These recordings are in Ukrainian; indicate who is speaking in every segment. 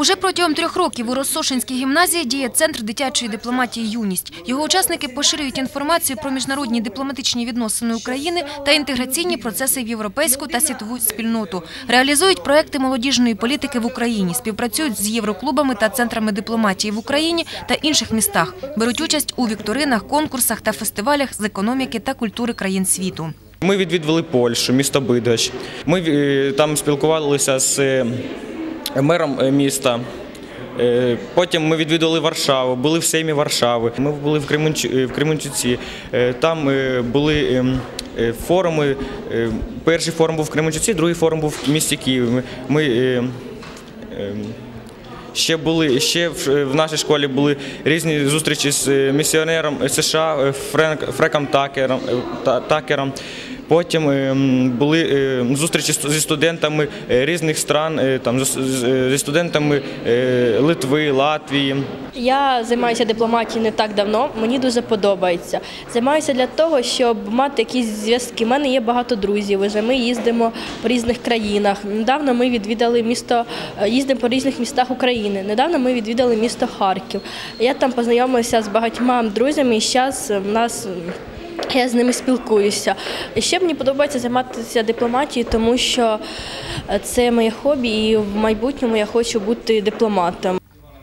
Speaker 1: Уже протягом трьох років у Росошинській гімназії діє центр дитячої дипломатії «Юність». Його учасники поширюють інформацію про міжнародні дипломатичні відносини України та інтеграційні процеси в європейську та світову спільноту. Реалізують проекти молодіжної політики в Україні, співпрацюють з євроклубами та центрами дипломатії в Україні та інших містах. Беруть участь у вікторинах, конкурсах та фестивалях з економіки та культури країн світу.
Speaker 2: Ми відвідували Польщу, місто Бидоч. Ми е, там спілкувалися з е, мером е, міста. Е, Потім ми відвідували Варшаву, були в Сеймі Варшави. Ми були в е, Кременчуці. Там були ем, форуми. Перший форум був в Кременчуці, другий форум був в місті Києві. Ми- ем, Ще були ще в, нашій школі були різні зустрічі з місіонером США Френк, Фреком Такером, Та- Такером. Потім е, були е, зустрічі зі студентами е, різних стран, там зі студентами Литви, Латвії.
Speaker 3: Я займаюся дипломатією не так давно, мені дуже подобається. Займаюся для того, щоб мати якісь зв'язки. У мене є багато друзів. Вже ми їздимо по різних країнах. Недавно ми відвідали місто, їздимо по різних містах України. Недавно ми відвідали місто Харків. Я там познайомилася з багатьма друзями, і зараз в нас. Я з ними спілкуюся. І ще мені подобається займатися дипломатією, тому що е, це моє хобі, і в майбутньому я хочу бути дипломатом.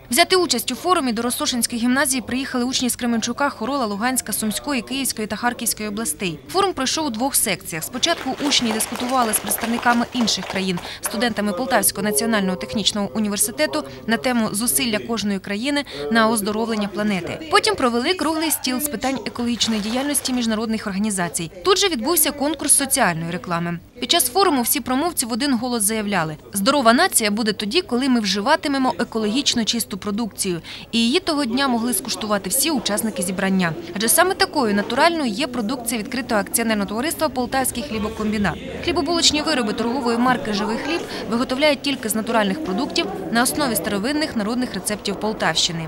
Speaker 1: Взяти участь у форумі до Ростошинської гімназії приїхали учні з Кременчука, Хорола, Луганська, Сумської, Київської та Харківської областей. Форум пройшов у двох секціях. Спочатку учні дискутували з представниками інших країн, студентами Полтавського національного технічного університету на тему зусилля кожної країни на оздоровлення планети. Потім провели круглий стіл з питань екологічної діяльності міжнародних організацій. Тут же відбувся конкурс соціальної реклами. Під час форуму всі промовці в один голос заявляли: здорова нація буде тоді, коли ми вживатимемо екологічно чисту продукцію. І її того дня могли скуштувати всі учасники зібрання. Адже саме такою натуральною є продукція відкритого акціонерного товариства Полтавський хлібокомбінат. Хлібобулочні вироби торгової марки Живий хліб виготовляють тільки з натуральних продуктів на основі старовинних народних рецептів Полтавщини.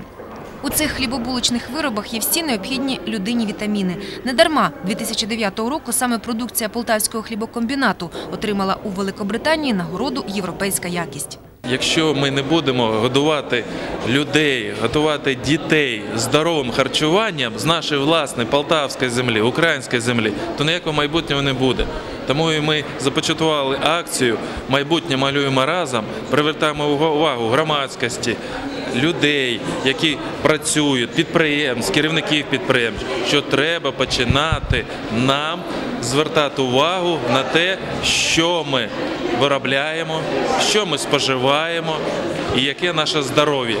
Speaker 1: У цих хлібобулочних виробах є всі необхідні людині вітаміни. Недарма 2009 року саме продукція полтавського хлібокомбінату отримала у Великобританії нагороду Європейська якість.
Speaker 4: Якщо ми не будемо годувати людей, готувати дітей здоровим харчуванням з нашої власної полтавської землі, української землі, то ніякого майбутнього не буде. Тому і ми започаткували акцію Майбутнє малюємо разом, привертаємо увагу громадськості, людей, які працюють, підприємств, керівників підприємств, що треба починати нам звертати увагу на те, що ми виробляємо, що ми споживаємо і яке наше здоров'я.